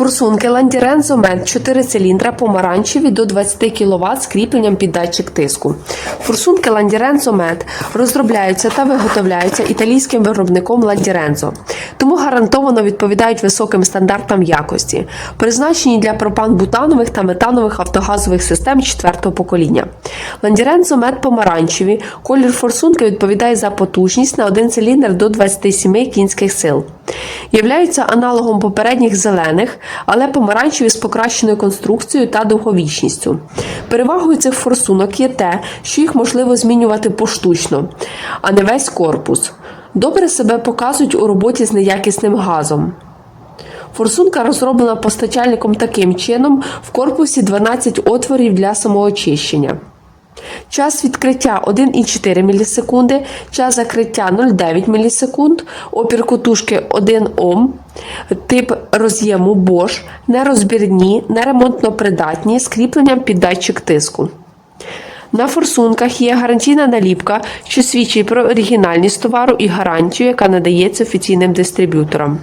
Форсунки Ландірензо Мед 4 циліндра помаранчеві до 20 кВт з кріпленням під датчик тиску. Форсунки Ландірензо Мед розробляються та виготовляються італійським виробником Ландірензо, тому гарантовано відповідають високим стандартам якості, призначені для пропан-бутанових та метанових автогазових систем четвертого покоління. Ландірензо Мед помаранчеві, колір форсунки відповідає за потужність на один циліндр до 27 кінських сил. Являються аналогом попередніх зелених, але помаранчеві з покращеною конструкцією та довговічністю. Перевагою цих форсунок є те, що їх можливо змінювати поштучно, а не весь корпус. Добре себе показують у роботі з неякісним газом. Форсунка розроблена постачальником таким чином: в корпусі 12 отворів для самоочищення. Час відкриття 1,4 мілісекунди, час закриття 0,9 мілісекунд, опір котушки 1 Ом, тип роз'єму Bosch, нерозбірні, неремонтно придатні з кріпленням під датчик тиску. На форсунках є гарантійна наліпка, що свідчить про оригінальність товару і гарантію, яка надається офіційним дистриб'юторам.